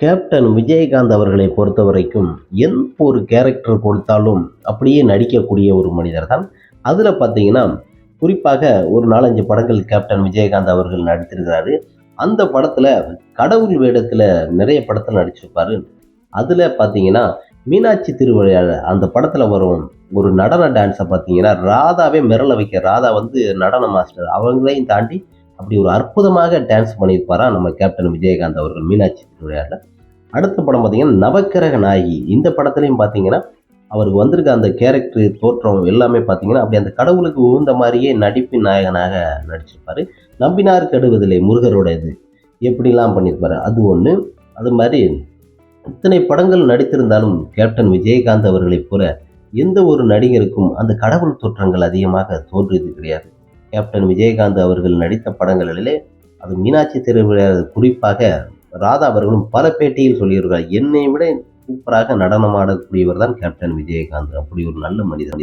Captain Vijayakanth அவர்களை பொறுத்த வரைக்கும் எந்த ஒரு கேரக்டர் கொடுத்தாலும் அப்படியே நடிக்கக்கூடிய ஒரு மனிதர் தான் அதில் பார்த்தீங்கன்னா குறிப்பாக ஒரு நாலஞ்சு படங்கள் கேப்டன் விஜயகாந்த் அவர்கள் நடித்திருக்கிறாரு. அந்த படத்தில் கடவுள் வேடத்தில் நிறைய படத்தில் நடிச்சிருப்பார். அதில் பார்த்தீங்கன்னா மீனாட்சி திருவிளையாட அந்த படத்தில் வரும் ஒரு நடன டான்ஸை பார்த்தீங்கன்னா ராதாவே மிரள வைக்க ராதா வந்து நடன மாஸ்டர் அவங்களையும் தாண்டி அப்படி ஒரு அற்புதமாக டான்ஸ் பண்ணியிருப்பாரா நம்ம கேப்டன் விஜயகாந்த் அவர்கள் மீனாட்சி திருவிழாவில் அடுத்த படம் பார்த்தீங்கன்னா நவக்கிரக நாயகி. இந்த படத்துலையும் பார்த்தீங்கன்னா அவருக்கு வந்திருக்க அந்த கேரக்டர் தோற்றம் எல்லாமே பார்த்தீங்கன்னா அப்படி அந்த கடவுளுக்கு உகுந்த மாதிரியே நடிப்பு நாயகனாக நடிச்சிருப்பார். நம்பினார் கெடுவதில்லை முருகரோட இது எப்படிலாம் பண்ணியிருப்பார்? அது ஒன்று அது மாதிரி இத்தனை படங்கள் நடித்திருந்தாலும் கேப்டன் விஜயகாந்த் அவர்களைப் போல எந்த ஒரு நடிகருக்கும் அந்த கடவுள் தோற்றங்கள் அதிகமாக தோன்றியது கிடையாது. கேப்டன் விஜயகாந்த் அவர்கள் நடித்த படங்களிலே அது மீனாட்சி திருவிழா குறிப்பாக ராதா அவர்களும் பல பேட்டியில் சொல்லியிருக்கிறார். என்னை விட சூப்பராக நடனம் ஆடக்கூடியவர் தான் கேப்டன் விஜயகாந்த். அப்படி ஒரு நல்ல மனிதன்